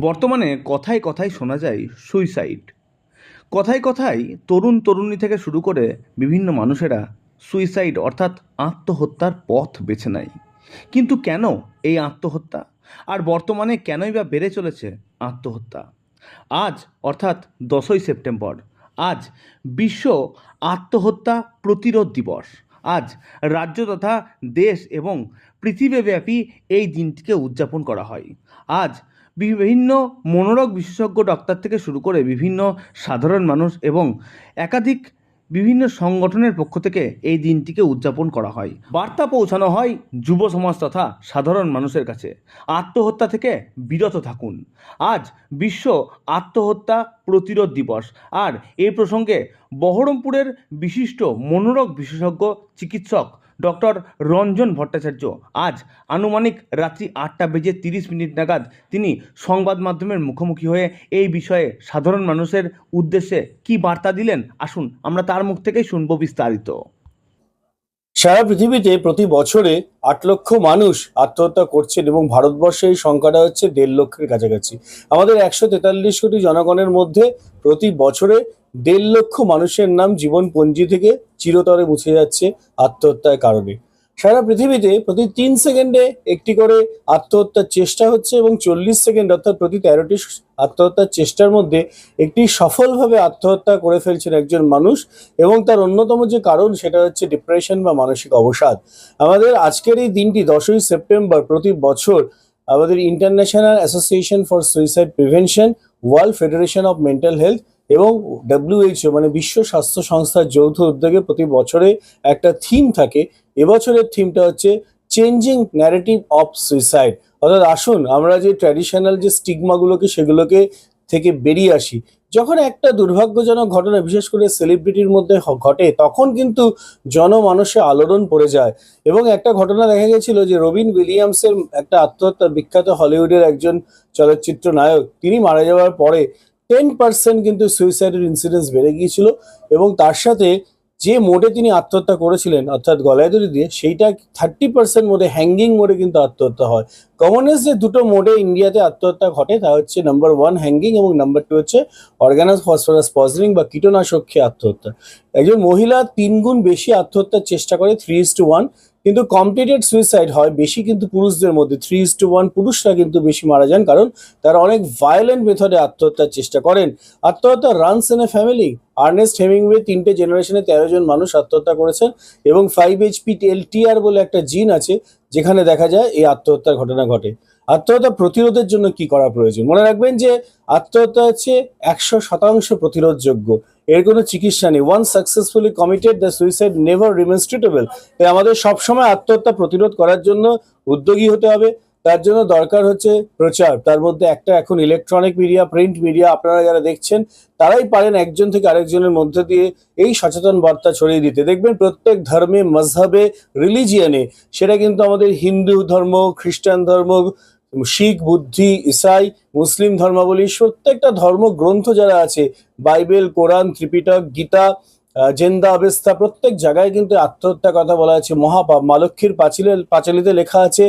বর্তমানে কথায় কথায় শোনা যায় সুইসাইড কথায় কথায় তরুণ তরুণী থেকে শুরু করে বিভিন্ন মানুষেরা সুইসাইড অর্থাৎ আত্মহত্যার পথ বেছে নেয়। কিন্তু কেন এই আত্মহত্যা? আর বর্তমানে কেনই বা বেড়ে চলেছে আত্মহত্যা? আজ অর্থাৎ দশই সেপ্টেম্বর, আজ বিশ্ব আত্মহত্যা প্রতিরোধ দিবস। আজ রাজ্য তথা দেশ এবং পৃথিবীব্যাপী এই দিনটিকে উদযাপন করা হয়। আজ বিভিন্ন মনোরোগ বিশেষজ্ঞ ডক্টর থেকে শুরু করে বিভিন্ন সাধারণ মানুষ এবং একাধিক বিভিন্ন সংগঠনের পক্ষ থেকে এই দিনটিকে উদযাপন করা হয়। বার্তা পৌঁছানো হয় যুব সমাজ তথা সাধারণ মানুষের কাছে। আত্মহত্যা থেকে বিরত থাকুন। আজ বিশ্ব আত্মহত্যা প্রতিরোধ দিবস। আর এই প্রসঙ্গে বহরমপুরের বিশিষ্ট মনোরোগ বিশেষজ্ঞ চিকিৎসক ডক্টর রঞ্জন ভট্টাচার্য। আজ আনুমানিক রাত্রি আটটা বেজে তিরিশ মিনিট নাগাদ তিনি সংবাদ মাধ্যমের মুখোমুখি হয়ে এই বিষয়ে সাধারণ মানুষের উদ্দেশ্যে কি বার্তা দিলেন? আসুন, আমরা তার মুখ থেকেই শুনব বিস্তারিত। সারা পৃথিবীতে প্রতি বছরে আট লক্ষ মানুষ আত্মহত্যা করছেন এবং ভারতবর্ষে এই সংখ্যাটা হচ্ছে দেড় লক্ষের কাছাকাছি। আমাদের একশো তেতাল্লিশ কোটি জনগণের মধ্যে প্রতি বছরে দেড় লক্ষ মানুষের নাম জীবনপঞ্জি থেকে চিরতরে মুছে যাচ্ছে আত্মহত্যার কারণে। সারা পৃথিবীতে প্রতি তিন সেকেন্ডে একটি করে আত্মহত্যার চেষ্টা হচ্ছে এবং চল্লিশ সেকেন্ড অর্থাৎ প্রতি তেরোটি আত্মহত্যার চেষ্টার মধ্যে একটি সফলভাবে আত্মহত্যা করে ফেলছেন একজন মানুষ এবং তার অন্যতম যে কারণ সেটা হচ্ছে ডিপ্রেশন বা মানসিক অবসাদ। আমাদের আজকের এই দিনটি দশই সেপ্টেম্বর প্রতি বছর আমাদের international association for suicide prevention world federation of mental health এবং ডাব্লিউএইচও মানে বিশ্ব স্বাস্থ্য সংস্থার যৌথ উদ্যোগে প্রতি বছরে একটা থিম থাকে। এবছরের থিমটা হচ্ছে চেঞ্জিং ন্যারেটিভ অফ সুইসাইড অর্থাৎ আসুন, আমরা যে ট্র্যাডিশনাল যে স্টিগমাগুলোকে সেগুলোকে থেকে বেরিয়ে আসি। যখন একটা দুর্ভাগ্যজনক ঘটনা, বিশেষ করে সেলিব্রিটির মধ্যে ঘটে, তখন কিন্তু জনমানসে আলোড়ন পড়ে যায়। এবং একটা ঘটনা দেখা গেছিল যে রবিন উইলিয়ামসের একটা আত্মহত্যা বিখ্যাত হলিউডের একজন চলচ্চিত্র নায়ক তিনি মারা যাওয়ার পরে টেন পার্সেন্ট কিন্তু সুইসাইডের ইনসিডেন্স বেড়ে গিয়েছিল এবং তার সাথে যে মোডে তিনি আত্মহত্যা করেছিলেন, অর্থাৎ গলায় দড়ি দিয়ে, সেইটা থার্টি পার্সেন্ট মোডে হ্যাঙ্গিং মোডে কিন্তু আত্মহত্যা হয়। কমনেস যে দুটো মোডে ইন্ডিয়াতে আত্মহত্যা ঘটে, তা হচ্ছে নাম্বার ওয়ান হ্যাঙ্গিং এবং নাম্বার টু হচ্ছে অর্গানাস ফসফরাস পয়জনিং বা কীটনাশক খেয়ে আত্মহত্যা। একজন মহিলা তিন গুণ বেশি আত্মহত্যার চেষ্টা করে থ্রি ইস টু ওয়ান কিন্তু কমপ্লিটেড সুইসাইড হয়, বেশি কিন্তু পুরুষদের মধ্যে। থ্রি ইস টু ওয়ান পুরুষরা কিন্তু বেশি মারা যান, কারণ তারা অনেক ভায়োলেন্ট মেথডে আত্মহত্যার চেষ্টা করেন। আত্মহত্যা runs in a family Ernest Hemingway তিনটে জেনারেশনে তেরো জন মানুষ আত্মহত্যা করেছেন এবং ফাইভ এইচপি এলটিআর বলে একটা জিন আছে, যেখানে দেখা যায় এই আত্মহত্যার ঘটনা ঘটে। আত্মহত্যা প্রতিরোধের জন্য কি করা প্রয়োজন? মনে রাখবেন যে আত্মহত্যা হচ্ছে একশো শতাংশ প্রতিরোধযোগ্য। এর কোনো চিকিৎসা নেই। One successfully committed the suicide never remains treatable তাই আমাদের সবসময় আত্মহত্যা প্রতিরোধ করার জন্য উদ্যোগী হতে হবে। তার জন্য দরকার হচ্ছে প্রচার। তার মধ্যে একটা এখন ইলেকট্রনিক মিডিয়া প্রিন্ট মিডিয়া আপনারা যারা দেখছেন, তারাই পারেন একজন থেকে আরেকজনের মধ্যে দিয়ে এই সচেতন বার্তা ছড়িয়ে দিতে। দেখবেন প্রত্যেক ধর্মে মজহবে রিলিজিয়ানে সেটা কিন্তু আমাদের হিন্দু ধর্ম, খ্রিস্টান ধর্ম শিখ, বুদ্ধি, ইসাই, মুসলিম ধর্মাবলী, প্রত্যেকটা ধর্মগ্রন্থ যারা আছে, Bible, Quran, Tripitaka, Gita Zend Avesta প্রত্যেক জায়গায় কিন্তু আত্মহত্যার কথা বলা আছে। মহাপাপ, মালক্ষীর পাঁচিলে, পাঁচালিতে লেখা আছে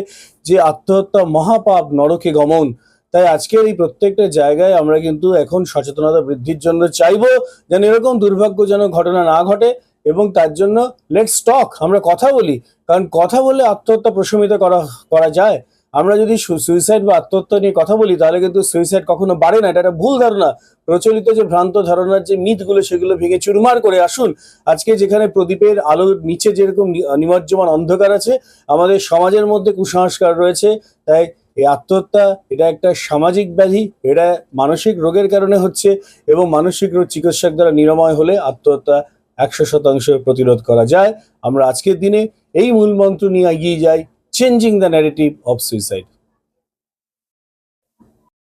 যে, আত্মহত্যা মহাপাপ, নরকে গমন। তাই আজকের এই প্রত্যেকটা জায়গায় আমরা কিন্তু এখন সচেতনতা বৃদ্ধির জন্য চাইব যেন এরকম দুর্ভাগ্যজনক ঘটনা না ঘটে এবং তার জন্য লেট স্টক আমরা কথা বলি। কারণ কথা বলে আত্মহত্যা প্রশমিত করা করা যায়। আমরা যদি সুইসাইড বা আত্মহত্যা নিয়ে কথা বলি, তাহলে কিন্তু সুইসাইড কখনো বাড়ে না, এটা একটা ভুল ধারণা। প্রচলিত যে ভ্রান্ত ধারণার যে মিথগুলো, সেগুলো ভেঙে চুরমার করে আসুন। আজকে যেখানে প্রদীপের আলোর নিচে যেরকম নিমজ্জমান অন্ধকার আছে, আমাদের সমাজের মধ্যে কুসংস্কার রয়েছে। তাই এই আত্মহত্যা, এটা একটা সামাজিক ব্যাধি, এটা মানসিক রোগের কারণে হচ্ছে এবং মানসিক রোগ চিকিৎসক দ্বারা নিরাময় হলে আত্মহত্যা একশো শতাংশ প্রতিরোধ করা যায়। আমরা আজকের দিনে এই মূল মন্ত্র নিয়ে এগিয়ে যাই। Changing the narrative of suicide